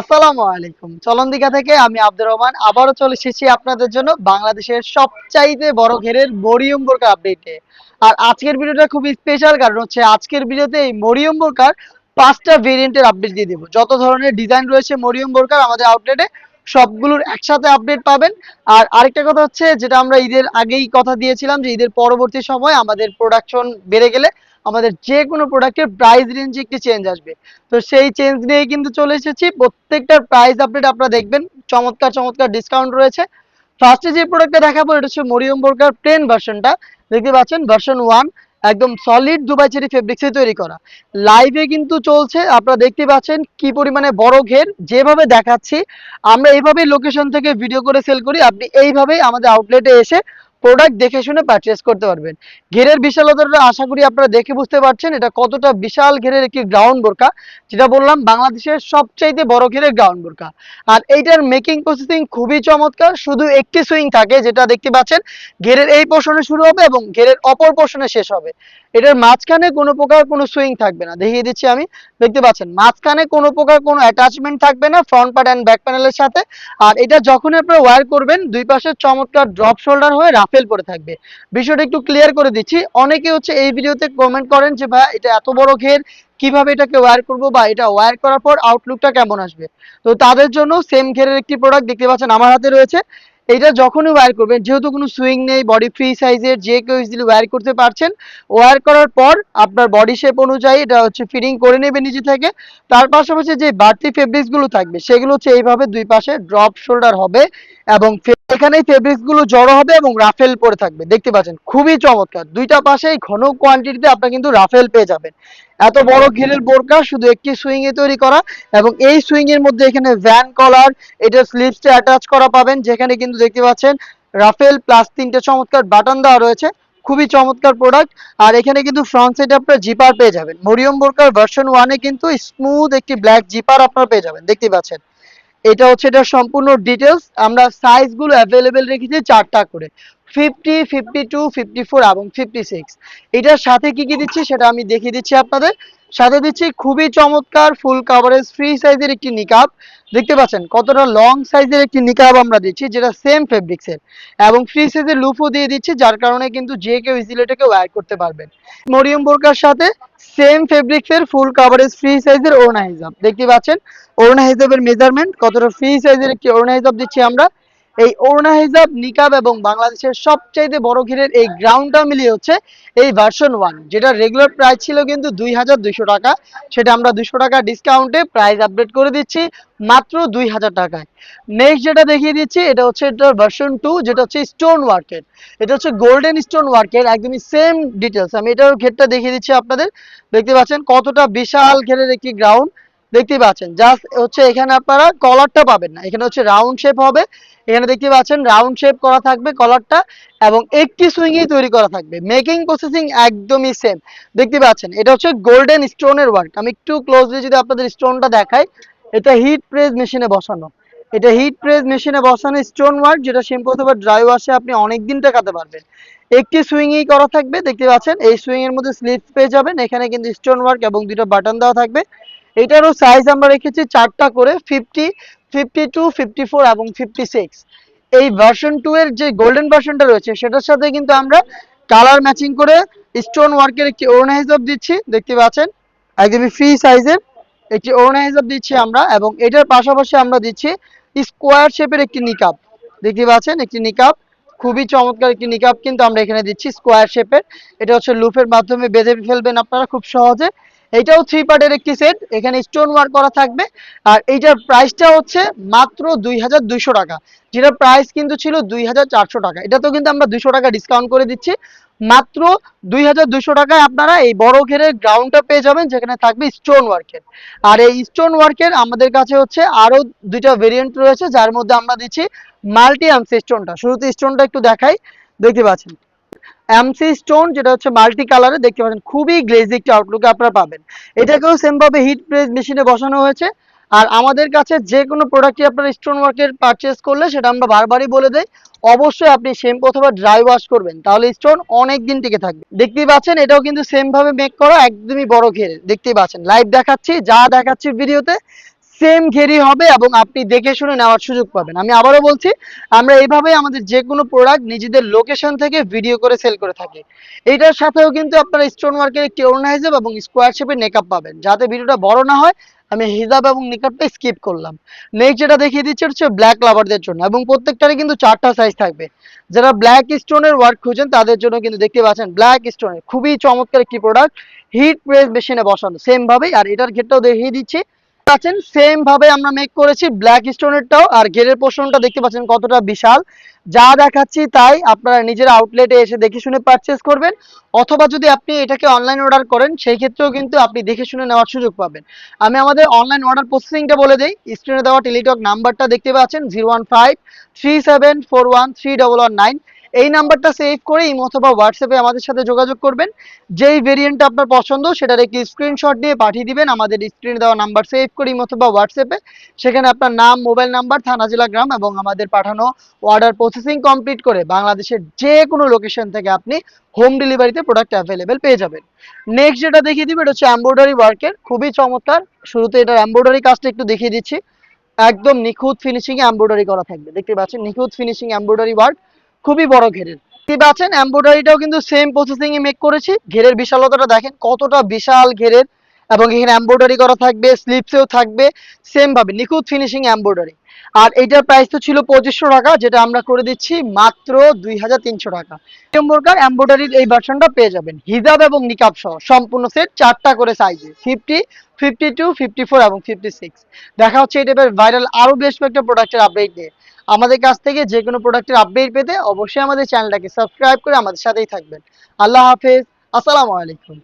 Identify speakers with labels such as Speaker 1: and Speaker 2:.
Speaker 1: আসসালামু আলাইকুম। চলন্দিকা থেকে আমি আব্দুর রহমান। আবারও চলে এসেছি আপনাদের জন্য বাংলাদেশের সবচাইতে বড় ঘেরের মরিয়ম বোরকা আপডেটে আর আজকের ভিডিওটা খুবই স্পেশাল কারণ হচ্ছে আজকের ভিডিওতে এই মরিয়ম বোরকার পাঁচটা ভেরিয়েন্টের আপডেট দিয়ে দেবো। যত ধরনের ডিজাইন রয়েছে মরিয়ম বোরকার আমাদের আউটলেটে সবগুলোর একসাথে আপডেট পাবেন। আর আরেকটা কথা হচ্ছে, যেটা আমরা ঈদের আগেই কথা দিয়েছিলাম যে ঈদের পরবর্তী সময় আমাদের প্রোডাকশন বেড়ে গেলে আমাদের যে কোনো প্রোডাক্টের প্রাইস রেঞ্জে একটি চেঞ্জ আসবে। তো সেই চেঞ্জ নিয়ে কিন্তু চলে এসেছি। প্রত্যেকটার প্রাইস আপডেট আপনারা দেখবেন। চমৎকার চমৎকার ডিসকাউন্ট রয়েছে। ফার্স্টে যে প্রোডাক্টটা দেখাবো, এটা হচ্ছে মরিয়ম বোরকার প্লেন ভার্সনটা দেখতে পাচ্ছেন? ভার্সন ওয়ান একদম সলিড দুবাই চেরি ফেব্রিক্সে তৈরি করা। লাইভে কিন্তু চলছে। আপনারা দেখতে পাচ্ছেন কি পরিমাণে বড় ঘের। যেভাবে দেখাচ্ছি, আমরা এইভাবেই লোকেশন থেকে ভিডিও করে সেল করি। আপনি এইভাবেই আমাদের আউটলেটে এসে প্রোডাক্ট দেখে শুনে পারচেস করতে পারবেন। ঘেরের বিশালতাটা আশা করি আপনারা দেখে বুঝতে পারছেন, এটা কতটা বিশাল ঘেরের একটি গ্রাউন্ড বোরকা। যেটা বললাম, বাংলাদেশের সবচাইতে বড় ঘেরের গ্রাউন্ড বোরকা। আর এইটার মেকিং প্রসেসিং খুবই চমৎকার, শুধু একটি সুইং থাকে, যেটা দেখতে পাচ্ছেন, ঘেরের এই পোর্শনে শুরু হবে এবং ঘেরের অপর পোর্শনে শেষ হবে। এটার মাঝখানে কোনো প্রকার কোনো সুইং থাকবে না, দেখিয়ে দিচ্ছি আমি। দেখতে পাচ্ছেন, মাঝখানে কোনো প্রকার কোনো অ্যাটাচমেন্ট থাকবে না ফ্রন্ট পার্ট অ্যান্ড ব্যাক প্যানেলের সাথে। আর এটা যখন আপনারা ওয়্যার করবেন, দুই পাশে চমৎকার ড্রপ শোল্ডার হয়ে রাফেল পরে থাকবে। বিষয়টা একটু ক্লিয়ার করে দিচ্ছি। অনেকে হচ্ছে এই ভিডিওতে কমেন্ট করেন যে, ভাই, এটা এত বড় ঘের, কীভাবে এটাকে ওয়ার করব বা এটা ওয়ার করার পর আউটলুকটা কেমন আসবে? তো তাদের জন্য সেম ঘেরের একটি প্রোডাক্ট দেখতে পাচ্ছেন আমার হাতে রয়েছে। এটা যখনই ওয়্যার করবেন, যেহেতু কোনো সুইং নেই বডি ফ্রি সাইজের যে কেউ ইজিলি ওয়্যার করতে পারছেন ওয়্যার করার পর আপনার বডি শেপ অনুযায়ী এটা হচ্ছে ফিটিং করে নেবে নিজে থেকে। তার পাশাপাশি যে বাড়তি ফেব্রিক্সগুলো থাকবে, সেগুলো হচ্ছে এইভাবে দুই পাশে ড্রপ শোল্ডার হবে এবং ফে- এখানে ফেব্রিক্সগুলো জড়ো হবে এবং রাফেল পরে থাকবে। দেখতে পাচ্ছেন, খুবই চমৎকার। দুইটা পাশেই ঘন কোয়ান্টিটিতে আপনারা কিন্তু রাফেল পেয়ে যাবেন। এত বড় ঘিরের বোরকা, শুধু একটি সুইং এ তৈরি করা এবং এই সুইং এর মধ্যে এখানে ভ্যান কলার এটা স্লিপসটা অ্যাটাচ করা পাবেন, যেখানে কিন্তু দেখতে পাচ্ছেন রাফেল প্লাস তিনটে চমৎকার বাটন দেওয়া রয়েছে, খুবই চমৎকার প্রোডাক্ট আর এখানে কিন্তু ফ্রন্ট সাইডে আপনার জিপার পেয়ে যাবেন। মরিয়ম বোরকার ভার্সন ওয়ানে কিন্তু স্মুথ একটি ব্ল্যাক জিপার আপনার পেয়ে যাবেন, দেখতে পাচ্ছেন। এটা হচ্ছে এটা সম্পূর্ণ ডিটেলস আমরা সাইজগুলো অ্যাভেলেবেল রেখেছি চারটা করে। Fifty fifty two fifty four এবং ফিফটি সিক্স এটার সাথে কি কি দিচ্ছি সেটা আমি দেখিয়ে দিচ্ছি আপনাদের। সাথে দিচ্ছি খুবই চমৎকার ফুল কাভারেজ ফ্রি সাইজের একটি নিকাব দেখতে পাচ্ছেন কতটা লং সাইজের একটি নিকাব আমরা দিচ্ছি, যেটা সেম ফেব্রিক্সের এবং ফ্রি সাইজের লুফও দিয়ে দিচ্ছি, যার কারণে কিন্তু যে কেউ ইজিলি এটাকে ওয়্যার করতে পারবেন। মরিয়ম বোরকার সাথে সেম ফেব্রিক্সের ফুল কাভারেজ ফ্রি সাইজের ওড়না হিজাব। দেখতে পাচ্ছেন, ওড়না হিজাবের মেজারমেন্ট কতটা ফ্রি সাইজের একটি ওড়না হিজাব দিচ্ছি আমরা। এই ওড়না হিজাব, নিকাব এবং বাংলাদেশের সবচাইতে বড় ঘিরের এই গ্রাউন্ডটা মিলিয়ে হচ্ছে এই ভার্সন ওয়ান যেটা রেগুলার প্রাইস ছিল কিন্তু দুই হাজার দুইশো টাকা। সেটা আমরা দুশো টাকা ডিসকাউন্টে প্রাইস আপডেট করে দিচ্ছি মাত্র দুই হাজার টাকায়। নেক্সট যেটা দেখিয়ে দিচ্ছি, এটা হচ্ছে এটার ভার্সন টু যেটা হচ্ছে স্টোন ওয়ার্কের এটা হচ্ছে গোল্ডেন স্টোন ওয়ার্কের একদমই সেম ডিটেলস আমি এটার ঘেরটা দেখিয়ে দিচ্ছি আপনাদের। দেখতে পাচ্ছেন কতটা বিশাল ঘেরের একটি গ্রাউন্ড দেখতে পাচ্ছেন জাস্ট হচ্ছে এখানে আপনারা কলারটা পাবেন না। এখানে হচ্ছে রাউন্ড শেপ হবে। এখানে দেখতে পাচ্ছেন রাউন্ড শেপ করা থাকবে কলারটা এবং একটি সুইংই তৈরি করা থাকবে। মেকিং প্রসেসিং একদমই সেম দেখতে পাচ্ছেন, এটা হচ্ছে গোল্ডেন স্টোনের ওয়ার্ক আমি একটু ক্লোজলি যদি আপনাদের স্টোনটা দেখাই, এটা হিট প্রেস মেশিনে বসানো। এটা হিট প্রেস মেশিনে বসানো স্টোন ওয়ার্ক যেটা শ্যাম্পু অথবা ড্রাই ওয়াশে আপনি অনেক দিন টাকাতে পারবেন। একটি সুইংই করা থাকবে, দেখতে পাচ্ছেন, এই সুইং এর মধ্যে স্লিপস পেয়ে যাবেন। এখানে কিন্তু স্টোন ওয়ার্ক এবং দুটো বাটন দেওয়া থাকবে। এটারও সাইজ আমরা রেখেছি চারটা করে fifty fifty two fifty four এবং ফিফটি সিক্স এই ভার্সন টু এর যে গোল্ডেন ভার্সনটা রয়েছে, সেটার সাথে কিন্তু আমরা কালার ম্যাচিং করে স্টোন ওয়ার্কের একটি ওড়না হিসাব দিচ্ছি, দেখতে পাচ্ছেন? একদমই ফ্রি সাইজের একটি ওড়না হিসাব দিচ্ছি আমরা এবং এটার পাশাপাশি আমরা দিচ্ছি স্কোয়ার শেপের একটি নিকাব দেখতে পাচ্ছেন? একটি নিকাব খুবই চমৎকার একটি নিকাব কিন্তু আমরা এখানে দিচ্ছি স্কোয়ার শেপের এটা হচ্ছে লুপের মাধ্যমে বেঁধে ফেলবেন আপনারা খুব সহজে। এটাও থ্রি পার্টের একটি সেট এখানে স্টোন ওয়ার্ক করা থাকবে। আর এইটার প্রাইসটা হচ্ছে মাত্র দুই হাজার দুইশো টাকা, যেটা প্রাইস কিন্তু ছিল দুই হাজার চারশো টাকা। এটা তো কিন্তু আমরা দুশো টাকা ডিসকাউন্ট করে দিচ্ছি। মাত্র দুই হাজার টাকায় আপনারা এই বড় ঘেরের গ্রাউন্ডটা পেয়ে যাবেন, যেখানে থাকবে স্টোন ওয়ার্কের আর এই স্টোন ওয়ার্কের আমাদের কাছে হচ্ছে আরও দুইটা ভেরিয়েন্ট রয়েছে, যার মধ্যে আমরা দিচ্ছি মাল্টি আর্মস স্টোনটা শুরুতে স্টোনটা একটু দেখাই। দেখতে পাচ্ছেন। এমসি স্টোন যেটা হচ্ছে মাল্টি কালারে দেখতে পাচ্ছেন, খুবই গ্লেজি একটি আউটলুকে আপনারা পাবেন। এটাকেও সেম ভাবে হিট প্রেস মেশিনে বসানো হয়েছে। আর আমাদের কাছে যে কোনো প্রোডাক্টই আপনার স্টোন ওয়ার্কের পারচেস করলে, সেটা আমরা বারবারই বলে দেই, অবশ্যই আপনি শ্যাম্পু অথবা ড্রাই ওয়াশ করবেন, তাহলে স্টোন অনেক দিন টিকে থাকবে। দেখতেই পাচ্ছেন, এটাও কিন্তু সেম ভাবে মেক করা, একদমই বড় ঘেরে। দেখতেই পাচ্ছেন লাইভ দেখাচ্ছি, যা দেখাচ্ছি ভিডিওতে সেম ঘেরি হবে এবং আপনি দেখে শুনে নেওয়ার সুযোগ পাবেন। আমি আবারও বলছি, আমরা এইভাবেই আমাদের যে কোনো প্রোডাক্ট নিজেদের লোকেশন থেকে ভিডিও করে সেল করে থাকি। এটার সাথেও কিন্তু আপনারা স্টোন ওয়ার্কের একটি হিসাব এবং স্কোয়ার শেপের নেকআপ পাবেন। যাতে ভিডিওটা বড় না হয়, আমি হিজাব এবং নিকাপটা স্কিপ করলাম। নেক্সট যেটা দেখিয়ে দিচ্ছে হচ্ছে ব্ল্যাক লাভারদের জন্য এবং প্রত্যেকটারই কিন্তু চারটা সাইজ থাকবে। যারা ব্ল্যাক স্টোনের ওয়ার্ক খুঁজেন, তাদের জন্য কিন্তু দেখতে পাচ্ছেন ব্ল্যাক স্টোনের খুবই চমৎকার একটি প্রোডাক্ট হিট প্রেস মেশিনে বসানো সেম ভাবেই। আর এটার ক্ষেত্রেও দেখিয়ে দিচ্ছি পাচ্ছেন সেম ভাবে আমরা মেক করেছি ব্ল্যাক স্টোনেরটাও আর গেরের পোর্শনটা দেখতে পাচ্ছেন কতটা বিশাল। যা দেখাচ্ছি তাই আপনারা নিজের আউটলেটে এসে দেখে শুনে পারচেস করবেন, অথবা যদি আপনি এটাকে অনলাইন অর্ডার করেন, সেই ক্ষেত্রেও কিন্তু আপনি দেখে শুনে নেওয়ার সুযোগ পাবেন। আমি আমাদের অনলাইন অর্ডার প্রসেসিংটা বলে দিই স্ক্রিনে দেওয়া টেলিটক নাম্বারটা দেখতে পাচ্ছেন zero one five three seven four one three double one nine এই নাম্বারটা সেভ করে ইমো অথবা হোয়াটসঅ্যাপে আমাদের সাথে যোগাযোগ করবেন। যেই ভেরিয়েন্টটা আপনার পছন্দ, সেটার একটি স্ক্রিনশট দিয়ে পাঠিয়ে দিবেন। আমাদের স্ক্রিনে দেওয়া নাম্বার সেভ করে ইমো অথবা হোয়াটসঅ্যাপে সেখানে আপনার নাম মোবাইল নাম্বার থানা, জেলা, গ্রাম এবং আমাদের পাঠানো অর্ডার প্রসেসিং কমপ্লিট করে বাংলাদেশের যে কোনো লোকেশন থেকে আপনি হোম ডেলিভারিতে প্রোডাক্ট অ্যাভেলেবেল পেয়ে যাবেন। নেক্সট যেটা দেখিয়ে দিবে, এটা হচ্ছে এমব্রয়ডারি ওয়ার্কের খুবই চমৎকার। শুরুতে এটার এমব্রয়ডারি কাজটা একটু দেখিয়ে দিচ্ছি। একদম নিখুঁত ফিনিশিং এমব্রয়ডারি করা থাকবে। দেখতে পাচ্ছেন, নিখুঁত ফিনিশিং এমব্রয়ডারি ওয়ার্ক খুবই বড় ঘেরের। দেখতে পাচ্ছেন এমব্রয়ডারিটাও কিন্তু সেম প্রসেসিং এ মেক করেছি। ঘেরের বিশালতাটা দেখেন, কতটা বিশাল ঘেরের। এবং এখানে এমব্রয়ডারি করা থাকবে স্লিপসেও থাকবে সেম ভাবে নিখুঁত ফিনিশিং এমব্রয়ডারি আর এইটার প্রাইস তো ছিল পঁচিশশো টাকা, যেটা আমরা করে দিচ্ছি মাত্র দুই হাজার তিনশো টাকা। নম্বরকার এমব্রয়ডারির এই ভার্সনটা পেয়ে যাবেন। হিজাব এবং নিকাব সহ সম্পূর্ণ সেট চারটা করে সাইজে fifty fifty two fifty four এবং ফিফটি সিক্স দেখা হচ্ছে এই টাইপের ভাইরাল আরও বেশ কয়েকটা প্রোডাক্টের আপডেট নিয়ে। আমাদের কাছ থেকে যে কোনো প্রোডাক্টের আপডেট পেতে অবশ্যই আমাদের চ্যানেলটাকে সাবস্ক্রাইব করে আমাদের সাথেই থাকবেন। আল্লাহ হাফেজ। আসসালামু আলাইকুম।